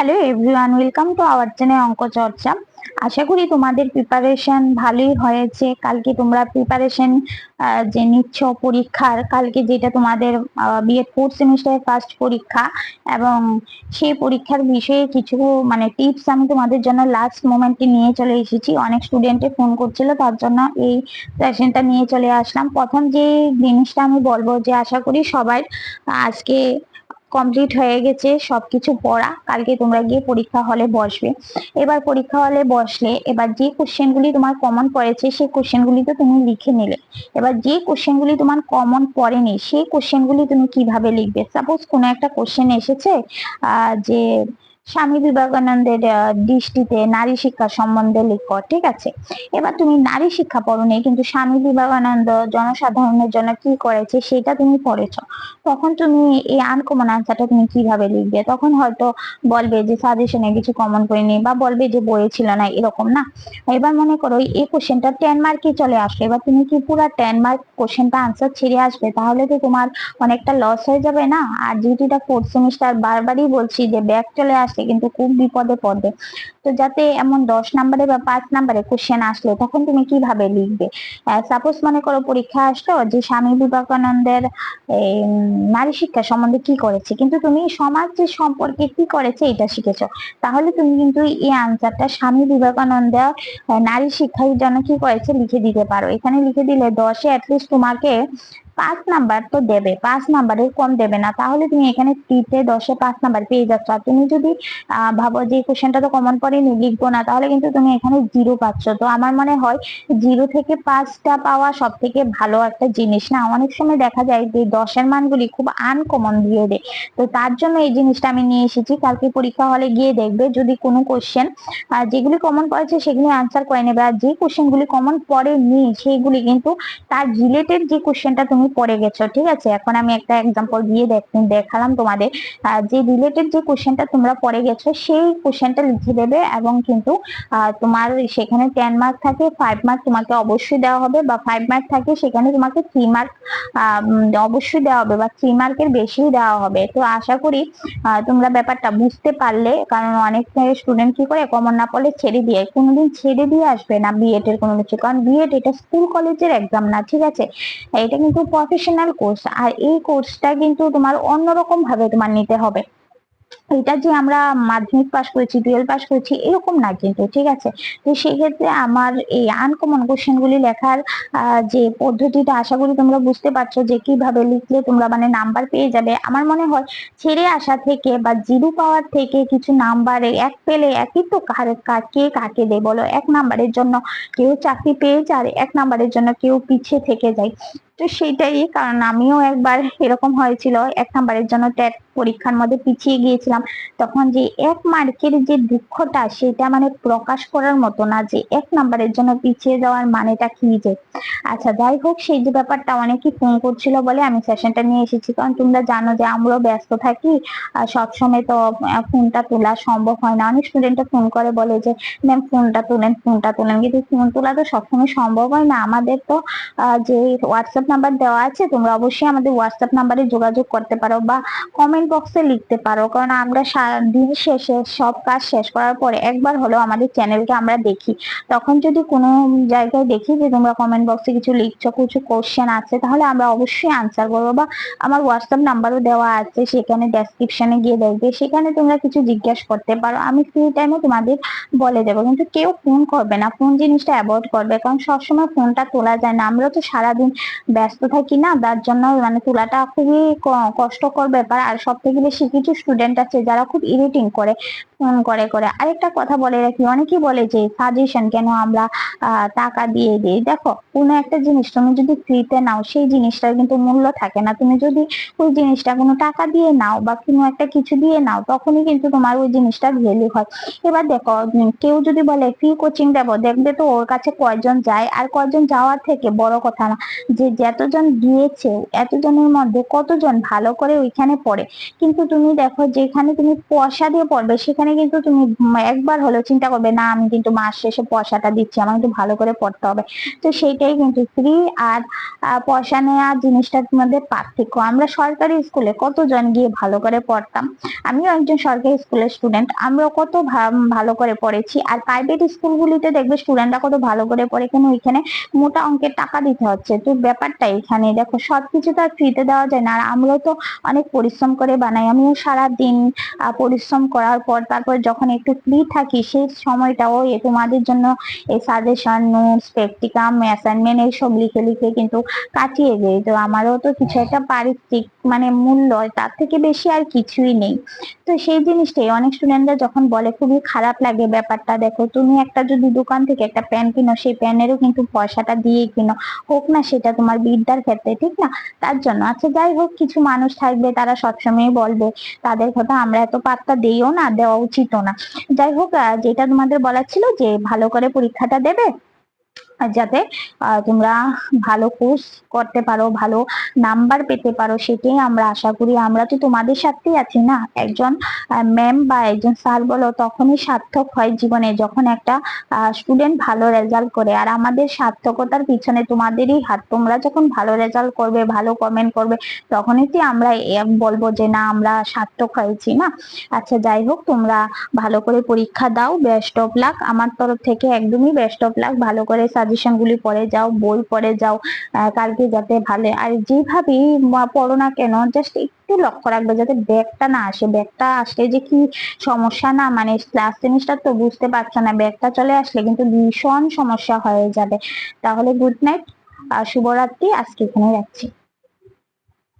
Hello everyone welcome to our channel অঙ্ক চর্চা আশা করি তোমাদের প্রিপারেশন ভালোই হয়েছে। কালকে তোমরা প্রিপারেশন যে নিচ্ছ পরীক্ষার, কালকে যেটা তোমাদের বিএড ফোর্থ সেমিস্টারের ফার্স্ট পরীক্ষা এবং সেই পরীক্ষার বিষয়ে কিছু মানে টিপস আমি তোমাদের জন্য লাস্ট মোমেন্টে নিয়ে চলে এসেছি। অনেক স্টুডেন্টে ফোন করছিল, তার জন্য এই সেশনটা নিয়ে চলে আসলাম। প্রথম যে জিনিসটা আমি বলব যে আশা করি সবাই আজকে কমপ্লিট হয়ে গেছে, সবকিছু পড়া। কালকে তোমরা গিয়ে পরীক্ষা হলে বসবে। এবার পরীক্ষা হলে বসলে এবার যে কোশ্চেনগুলি তোমার কমন পড়েছে, সেই কোশ্চেনগুলি তো তুমি লিখে নিলে। এবার যে কোশ্চেনগুলি তোমার কমন পড়েনি, সেই কোশ্চেনগুলি তুমি কীভাবে লিখবে? সাপোজ কোনো একটা কোশ্চেন এসেছে যে স্বামী বিবেকানন্দের দৃষ্টিতে নারী শিক্ষা সম্বন্ধে লিখো, ঠিক আছে? এবার তুমি নারী শিক্ষা পড়ো পড়নি কিন্তু স্বামী বিবেকানন্দ জনসাধারণের জন্য কি করেছে সেটা তুমি পড়েছ। তখন তুমি এই আনকমন আনসারটা তুমি কীভাবে লিখবে? তখন হয়তো বলবে যে সাজেশনে কিছু কমন করিনি বা বলবে যে বইয়ে ছিল না, এরকম না? এবার মনে করো এই কোশ্চেনটা টেন মার্কে চলে আসলো, এবার তুমি কি পুরো টেন মার্ক কোশ্চেনটা আনসার ছেড়ে আসবে? তাহলে তো তোমার অনেকটা লস হয়ে যাবে না? আর যেহেতু এটা ফোর্থ সেমিস্টার বারবারই বলছি যে ব্যাক চলে আসে আসে কিন্তু খুব বিপদে পড়বে। তো যাতে এমন দশ নাম্বারে বা পাঁচ নাম্বারে কোশ্চেন আসলে, তখন তুমি কীভাবে লিখবে? সাপোজ মনে করো পরীক্ষা আসলো যে স্বামী বিবেকানন্দের নারী শিক্ষা সম্বন্ধে কি করেছে? কিন্তু তুমি সমাজ যে সম্পর্কে কি করেছে এটা শিখেছ। তাহলে তুমি কিন্তু এই আনসারটা স্বামী বিবেকানন্দ নারী শিক্ষার জন্য কি করেছে লিখে দিতে পারো। এখানে লিখে দিলে দশে অ্যাটলিস্ট তোমাকে পাঁচ নাম্বার তো দেবে, পাঁচ নাম্বারের কম দেবে না। তাহলে তুমি এখানে তিতে দশে পাঁচ নাম্বার পেয়ে যাচ্ছ। আর তুমি যদি ভাবো যে কোশ্চেনটা তো কমন পড়েনি লিখব না, তাহলে কিন্তু তুমি এখানে জিরো পাচ্ছ। তো আমার মনে হয় জিরো থেকে পাঁচটা পাওয়া সব থেকে ভালো একটা জিনিস না? অনেক সময় দেখা যায় যে দশের মানগুলি খুব আনকমন দিয়ে দেয়। তো তার জন্য এই জিনিসটা আমি নিয়ে এসেছি। কালকে পরীক্ষা হলে গিয়ে দেখবে, যদি কোনো কোশ্চেন যেগুলি কমন পড়েছে সেগুলি আনসার করে নেবে। আর যে কোশ্চেনগুলি কমন পড়েনি সেইগুলি কিন্তু তার রিলেটেড যে কোশ্চেনটা তুমি পড়ে গেছো, ঠিক আছে? এখন আমি একটা এক্সাম্পল দিয়ে দেখালাম তোমাদের। যে রিলেটেড যে কোশ্চেনটা তোমরা পড়ে গেছো, সেই কোশ্চেনটা লিখে দেবে এবং কিন্তু তোমার সেখানে টেন মার্ক থাকে ফাইভ মার্ক তোমাকে অবশ্যই দেওয়া হবে বা ফাইভ মার্ক থাকে, সেখানে তোমাকে থ্রি মার্ক অবশ্যই দেওয়া হবে বা থ্রি মার্কের বেশি দেওয়া হবে। তো আশা করি তোমরা ব্যাপারটা বুঝতে পারলে, কারণ অনেক স্টুডেন্ট কি করে কমন না পড়লে ছেড়ে দিয়ে, কোনোদিন ছেড়ে দিয়ে আসবে না বিএড এর কোনো কিছু। কারণ বিএড এটা স্কুল কলেজের এক্সাম না, ঠিক আছে? এটা কিন্তু প্রফেশনাল কোর্স আর এই কোর্সটা কিন্তু তোমার অন্যরকম ভাবে তোমার নিতে হবে। এটা যে আমরা মাধ্যমিক পাশ করেছি টুয়েলভ পাস করেছি, এরকম না কিন্তু, ঠিক আছে? তো সেক্ষেত্রে আমার এই আনকমন কোশ্চেন গুলি লেখার যে পদ্ধতিটা, আশা করি তোমরা বুঝতে পারছ যে কীভাবে লিখলে তোমরা মানে নাম্বার পেয়ে যাবে। আমার মনে হয় ছেড়ে আসা থেকে বা জিরো পাওয়ার থেকে কিছু নাম্বারে এক পেলে একই তো কার কে কাকে দেয় বলো? এক নাম্বারের জন্য কেউ চাকরি পেয়ে যায়, আর এক নাম্বারের জন্য কেউ পিছিয়ে থেকে যায়। তো সেইটাই, কারণ আমিও একবার এরকম হয়েছিল, এক নাম্বারের জন্য ট্যাট পরীক্ষার মধ্যে পিছিয়ে গিয়েছিলাম, তখন যে এক মার্কের যে দুঃখটা সেটা মানে প্রকাশ করার মতো না, যে এক নাম্বারের জন্য পিছিয়ে যাওয়ার মানেটা কি যে। আচ্ছা যাই হোক, সেই যে ব্যাপারটা অনেকেই ফোন করছিল বলে আমি সেশনটা নিয়ে এসেছি, কারণ তোমরা জানো যে আমরাও ব্যস্ত থাকি সবসময় তো ফোনটা তোলা সম্ভব হয় না। অনেক স্টুডেন্টরা ফোন করে বলে যে ম্যাম ফোনটা তোলেন ফোনটা তোলেন। কিন্তু ফোন তোলা তো সবসময় সম্ভব হয় না। আমাদের তো যে হোয়াটসঅ্যাপ নাম্বার দেওয়া আছে, তোমরা অবশ্যই আমাদের হোয়াটসঅ্যাপ নাম্বারে যোগাযোগ করতে পারো বা কমেন্ট বক্সে লিখতে পারো। কারণ আমরা দিন শেষে সব কাজ শেষ করার পরে একবার হলেও আমাদের চ্যানেলকে আমরা দেখি। তখন যদি কোনো জায়গায় দেখি যে তোমরা কমেন্ট বক্সে কিছু লিখছো, কিছু কোশ্চেন আছে, তাহলে আমরা অবশ্যই আনসার করব বা আমার হোয়াটসঅ্যাপ নাম্বারও দেওয়া আছে সেখানে ডেসক্রিপশনে গিয়ে দেখবে। সেখানে তোমরা কিছু জিজ্ঞাসা করতে পারো, আমি ফ্রি টাইমে তোমাদের বলে দেবো। কিন্তু কেউ ফোন করবে না ফোন জিনিসটা অ্যাভয়েড করবে। কারণ সবসময় ফোনটা তোলা যায় না। আমরা তো সারাদিন ব্যস্ত থাকি না, তার জন্য মানে তোলাটা খুবই কষ্টকর ব্যাপার। আর সব থেকে বেশি কিছু স্টুডেন্ট আছে যারা খুব ইরিটিং করে ফোন করে করে। আরেকটা কথা বলে রাখি, অনেকেই বলে যে সাজেশন কেন আমরা টাকা দিয়ে দিই। দেখো, কোনো একটা জিনিস তুমি যদি ফ্রিতে নাও, সেই জিনিসটার কিন্তু মূল্য থাকে না। তুমি যদি ওই জিনিসটা কোনো টাকা দিয়ে নাও বা কোনো একটা কিছু দিয়ে নাও, তখনই কিন্তু তোমার ওই জিনিসটার ভ্যালু হয়। এবার দেখো কেউ যদি বলে ফ্রি কোচিং দেবো, দেখবে তো ওর কাছে কয়জন যায়। আর কয়জন যাওয়ার থেকে বড় কথা না, যে যতজন গিয়েছে, এতজনের মধ্যে কতজন ভালো করে ওইখানে পড়ে? কিন্তু তুমি দেখো যেখানে তুমি পয়সা দিয়ে পড়বে, সেখানে কিন্তু তুমি একবার হলেও চিন্তা করবে, না, আমি কিন্তু মাস শেষে পয়সাটা দিচ্ছি, আমার কিন্তু ভালো করে পড়তে হবে। তো সেইটাই কিন্তু ফ্রি আর পয়সা নেওয়া জিনিসটার মধ্যে পার্থক্য। আমরা সরকারি স্কুলে কতজন গিয়ে ভালো করে পড়তাম? আমিও একজন সরকারি স্কুলের স্টুডেন্ট আমরাও কত ভালো করে পড়েছি। আর প্রাইভেট স্কুলগুলিতে দেখবে স্টুডেন্টরা কত ভালো করে পড়ে, কেন ওইখানে মোটা অঙ্কের টাকা দিতে হচ্ছে? তো ব্যাপারটা এখানে। দেখো সবকিছু তো আর ফ্রিতে দেওয়া যায় না। আর আমরাও তো অনেক পরিশ্রম করে বানাই। আমিও সারা দিন আহ, পরিশ্রম করার পর তারপর যখন একটু ফ্রি থাকি সেই সময়টাও তোমাদের জন্য এই সাজেশন নোটস প্র্যাকটিকাম অ্যাসাইনমেন্ট এইসব লিখে লিখে কিন্তু কাটিয়ে দেয় তো আমারও তো কিছু একটা পারিশ্রিক মানে মূল্য তার থেকে বেশি আর কিছুই নেই। তো সেই জিনিসটাই অনেক স্টুডেন্টরা যখন বলে খুবই খারাপ লাগে ব্যাপারটা দেখো তুমি একটা যদি দোকান থেকে একটা প্যান কিনো সেই প্যানেরও কিন্তু পয়সাটা দিয়ে কিনো। হোক না সেটা তোমার বিদ্যার ক্ষেত্রে, ঠিক না? তার জন্য। আচ্ছা যাই হোক, কিছু মানুষ থাকবে, তারা সবসময় বলবে, তাদের কথা আমরা এত পাত্তা দিইও না, দেওয়া উচিতও না। যাই হোক যেটা তোমাদের বলার ছিল যে, ভালো করে পরীক্ষাটা দেবে যাতে তোমরা ভালো কোর্স করতে পারো, ভালো নাম্বার পেতে পারো, সেটাই আমরা আশা করি। আমরা তো তোমাদের সাথেই আছি না? একজন ম্যাম বা একজন স্যার বলো, তখনই সার্থক হয় জীবনে যখন একটা স্টুডেন্ট ভালো রেজাল্ট করে। আর আমাদের সার্থকতার পিছনে তোমাদেরই হাত। তোমরা যখন ভালো রেজাল্ট করবে, ভালো কমেন্ট করবে, তখনই কি আমরা বলব যে না, আমরা সার্থক হয়েছি না? আচ্ছা যাই হোক, তোমরা ভালো করে পরীক্ষা দাও। বেস্ট অফ লাক আমার তরফ থেকে একদমই বেস্ট অফ লাক ভালো করে সাজেশন গুলি পড়ে যাও, বই পড়ে যাও কালকে যাতে ভালো। আর যেভাবেই পড়ো না কেন জাস্ট একটু লক্ষ্য রাখবে যাতে ব্যাগটা না আসে। ব্যাগটা আসলে যে কি সমস্যা না মানে ক্লাস জিনিসটা তো বুঝতে পারছ না, ব্যাগটা চলে আসলে কিন্তু ভীষণ সমস্যা হয়ে যাবে। তাহলে গুড নাইট আর শুভরাত্রি, আজকে এখানে রাখছি।